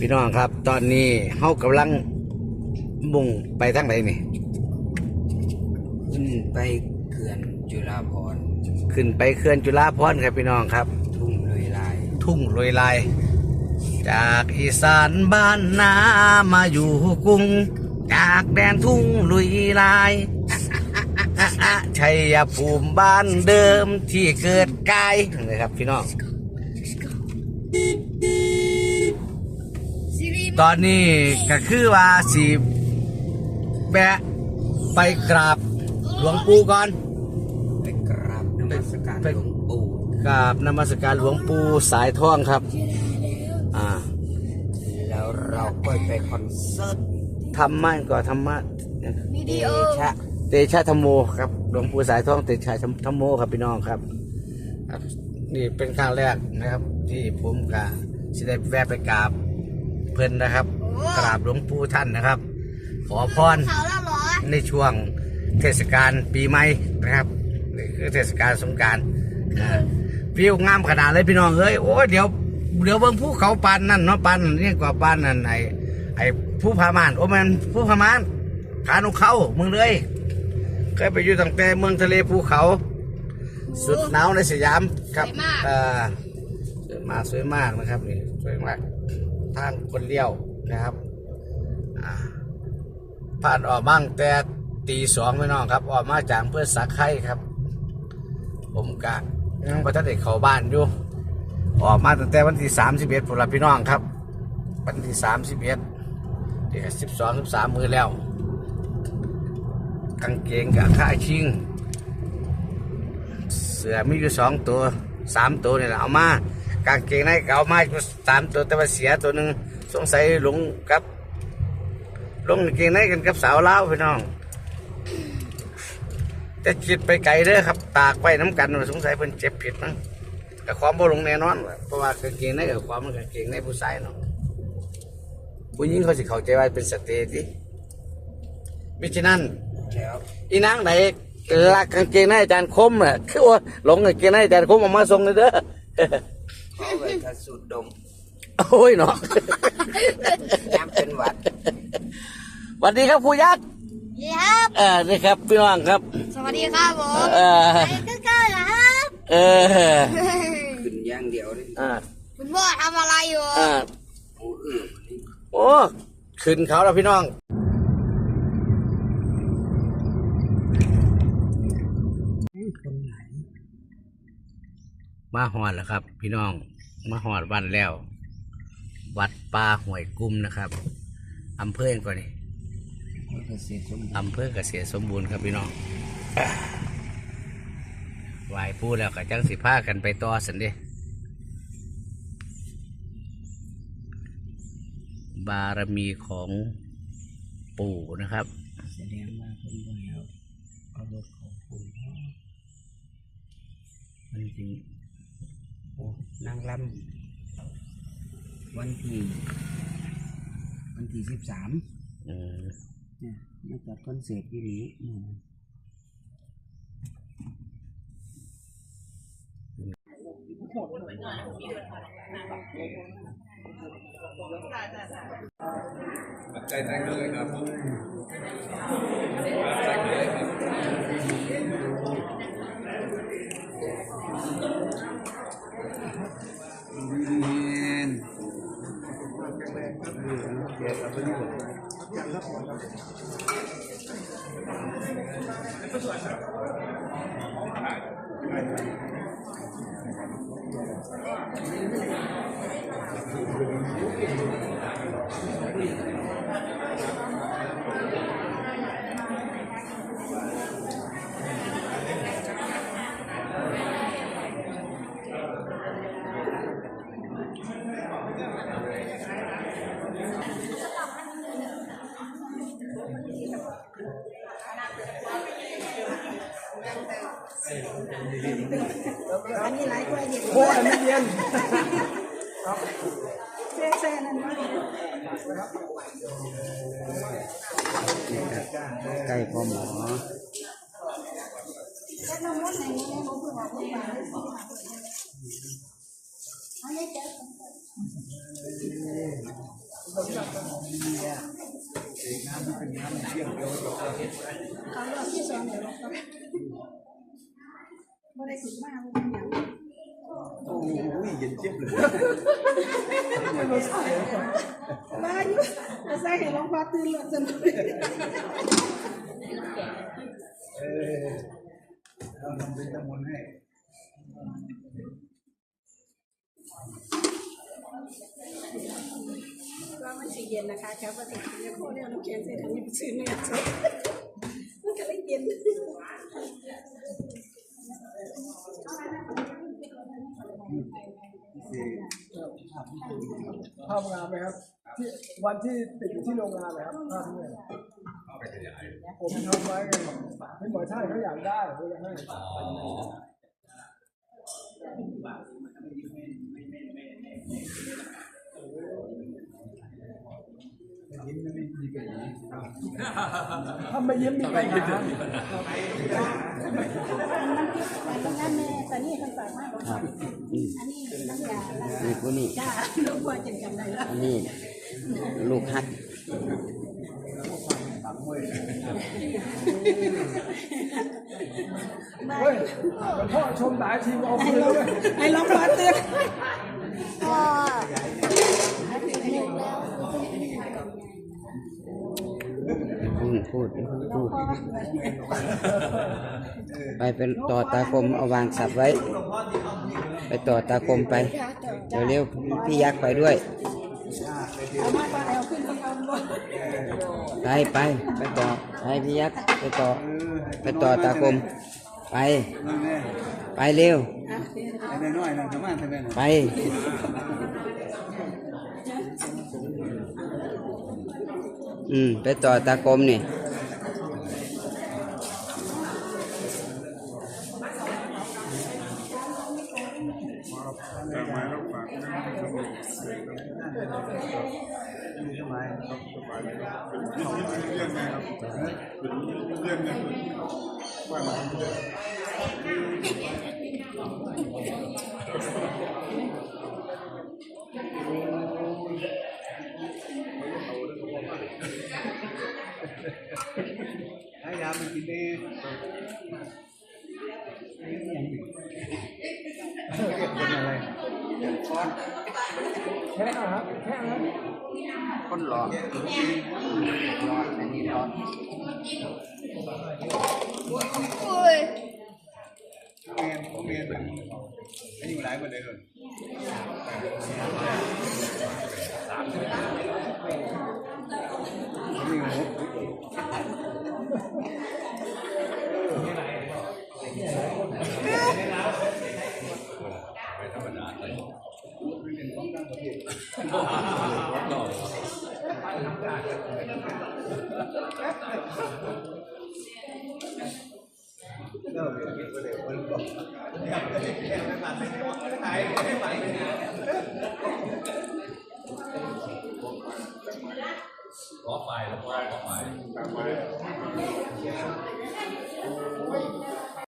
พี่น้องครับ ตอนนี้เฮากำลังมุ่งไปทางไหนนี่ ขึ้นไปเขื่อนจุฬาภรณ์ขึ้นไปเขื่อนจุฬาภรณ์ครับพี่น้องครับ ทุ่งลุยลาย ทุ่งลอยลาย จากอีสานบ้านนามาอยู่กรุง จากแดนทุ่งลุยลายชัยภูมิบ้านเดิมที่เกิดกายนะครับพี่น้อง ตอนนี้ก็คือว่าสีแบะไปกราบหลวงปู่ก่อน ไปกราบนมัสการไปหลวงปู่กราบนมัสการหลวงปู่สายทองครับ อ่า แล้วเราก็ไปคอนเสิร์ตธรรมะก็ธรรมะเดชะเตชะธรรมโมครับหลวงปู่สายทองเตชะธรรมโมครับพี่น้องครับครับ นี่เป็นครั้งแรกนะครับ ที่ผมกะสิได้แวะไปกราบ เพิ่นนะครับกราบหลวงปู่ท่านนะครับ ขอพรเขาแล้วเหรอในช่วงเทศกาลปีใหม่นะครับนี่คือเทศกาลสงกรารวิวงามขนาดเลยพี่น้องเอ้ยโอ้ยเดี๋ยวเดี๋ยวเบิ่งภูเขาปานนั่นเนาะปานนี่กว่าปานนั่นไอ้ไอ้ผู้พามานโอ้แมันผู้พามานขานกเขาเมืองเลยเคยไปอยู่ตั้งแต่เมืองทะเลภูเขา สุดหนาวในสยามครับอ่าสวยมากสวยมากนะครับนี่สวยมาก ทางคนเลี้ยวนะครับผ่านออกมั่งแต่ตีสองพี่น้องครับ ออกมาจากเพื่อสักไข่ครับ ผมกะยังประทัดเด็กเข้าบ้านอยู่ ออกมาตั้งแต่วันที่สามสิบเอ็ดผมรับพี่น้องครับ วันที่สามสิบเอ็ดเด็กสิบสองสิบสามมือแล้วกางเกงกับข้าชิง เสือมีอยู่สองตัวสามตัวเนี่แหละเอามา กางเกงในก็เอามาอยู่สามตัวแต่ว่าเสียตัวหนึ่งสงสัยหลงกับลงเกงในกันกับสาวเล่าวพี่น้องแต่คิดไปไกลเด้อครับ ตากไว้น้ำกันสงสัยเพิ่นเจ็บผิดมั้งแต่ความบ่ลงแน่นอนเพราะว่ากางเกงในกับความมันกางเกงในผู้ชายเนาะผู้หญิงเขาสิเข้าใจว่าเป็นสเตติมิฉะนั้นแล้วอีนางไหนลักกางเกงในอาจารย์คมน่ะคือว่าหลงกางเกงในอาจารย์คมออกมาส่งเลยเด้อ ขอไว้ถ้าสูดดมโอ้ยเนาะย้ำเป็นหวัดสวัสดีครับครูยักษ์นี่ครับ เออนี่ครับพี่น้องครับ สวัสดีครับผมเออไปก็เก้าเหรอครับเออขึ้นอย่างเดียวนี่อ่าคุณพ่อทำอะไรอยู่อ่าโอ้เออวันนี้โอ้ขึ้นเขาแล้วพี่น้อง คนไหน มาหอดแล้วครับ พี่น้องมาหอดวันแล้ว วัดป่าห้วยกุ้มนะครับอำเภอเองก่อนนี่เกษตรสมบูรณ์อำเภอเกษตรสมบูรณ์ครับพี่น้องไหวปูแล้วก็จังสิพากันไปต่อสันเดบารมีของปู่นะครับแสดงว่าคนบ่แล้วเอารถของคุณพ่อมันจริงโอ้ นางลำวันที่วันที่สิบสามอืมเนี่ยมาจัดคอนเสิร์ตที่นี้ Amen. Thank you. อันนี้หลายกว่าเย็นโอ้อันนี้เย็นแซ่แซ่นั่นใกล้พ่อหมอเขาเลือกที่สองเดี๋ยว ไม่ได้คิดมากเลยอย่างโอ้ยเย็นเจี๊ยบเลยมาใส่มาอยู่มาใส่ให้หลวงพ่อตื่นหลับจนเออเราทำเป็นตะมนให้ก็มันสีเย็นนะคะครับว่าแต่เนี่ยพอเนี่ยน้ำแข็งใส่ถังนี้ซื้อเนี่ยมันก็เลยเย็น ภาพงานไหมครับที่วันที่ติดอยู่ที่โรงงานเลยครับภาพนี้ผมทำไว้ให้หมอช่เขาอยากได้เขาจะให้ ยิ้มไม่มีกันอย่างนี้ ถ้าไม่ยิ้มมีปัญหานนั้นแม่ตอนนี้คนฝามากบอกอันนี้น้ำยาล้างนี่ผู้นี่จ้าหลวงพ่อจะจำได้แล้วอันนี้ลูกฮักเฮ้ยหลวงพ่อชมหลายทีเอาคืนเลยให้ลวงพ่อเตือน พ่อ พูดพูด ไปเป็นต่อตากลมเอาวางสับไว้ ไปต่อตากลมไปเร็วพี่ยักษ์ไปด้วย ไปไปไปต่อไปพี่ยักษ์ไปต่อ ไปต่อตากลมไป ไปเร็ว ไป อืมไปต่อตากลมนี่ ให้ยามันกินดีเก็บเป็นอะไรเก็บช้อน ขอไฟแล้วก็ขอไฟ